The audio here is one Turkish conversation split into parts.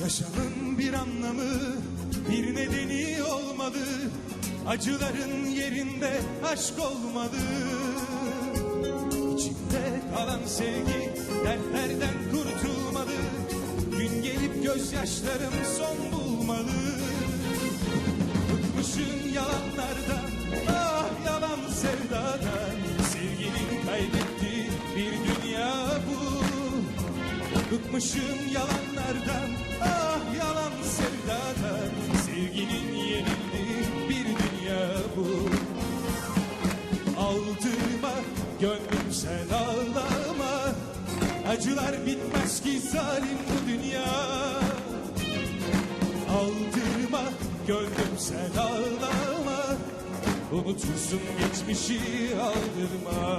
Yaşamın bir anlamı, bir nedeni olmadı. Acıların yerinde aşk olmadı. İçimde kalan sevgi dertlerden kurtulmadı. Gün gelip gözyaşlarım son bulmalı. Bıkmışım yalanlardan, ah yalan sevdadan. Sevginin kaybetti bir dünya bu. Bıkmışım yalanlardan, Aldırma gönlüm sen ağlama. Acılar bitmez ki zalim bu dünya. Aldırma gönlüm sen ağlama. Unutursun geçmişi aldırma.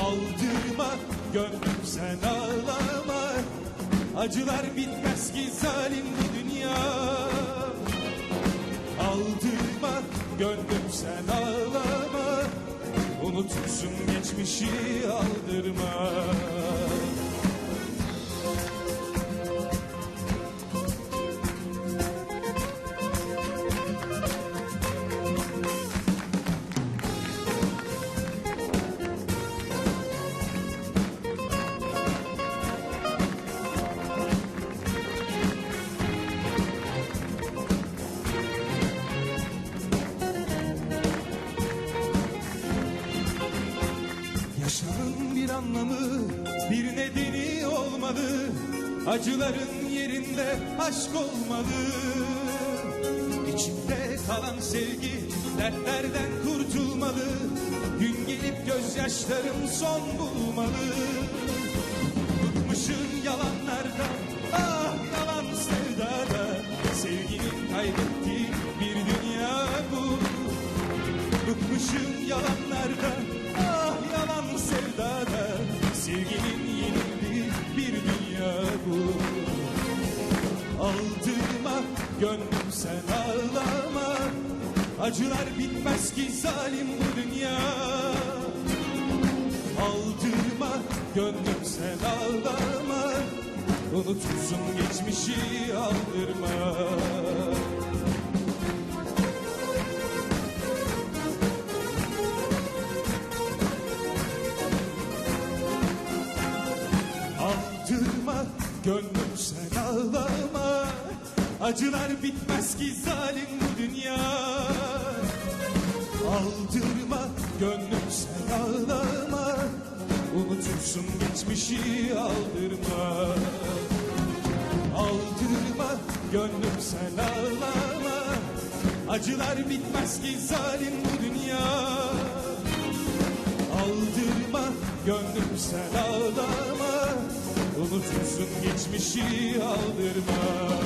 Aldırma gönlüm sen ağlama. Acılar bitmez ki zalim bu dünya. Aldırma gönlüm sen ağlama Unutursun geçmişi aldırma anlamı, bir nedeni olmalı. Acıların yerinde aşk olmalı. İçimde kalan sevgi dertlerden kurtulmalı. Gün gelip gözyaşlarım son bulmalı. Bıkmışım yalanlardan, ah yalan sevdada. Sevginin kaybettiği bir dünya bu. Bıkmışım yalanlardan Aldırma gönlüm sen ağlama. Acılar bitmez ki zalim bu dünya. Aldırma gönlüm sen ağlama. Unutursun geçmişi aldırma. Aldırma gönlüm sen ağlama Acılar bitmez ki zalim bu dünya. Aldırma gönlüm sen ağlama. Unutursun geçmişi aldırma. Aldırma gönlüm sen ağlama. Acılar bitmez ki zalim bu dünya. Aldırma gönlüm sen ağlama. Unutursun geçmişi aldırma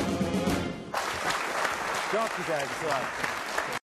Çok güzel bir sual.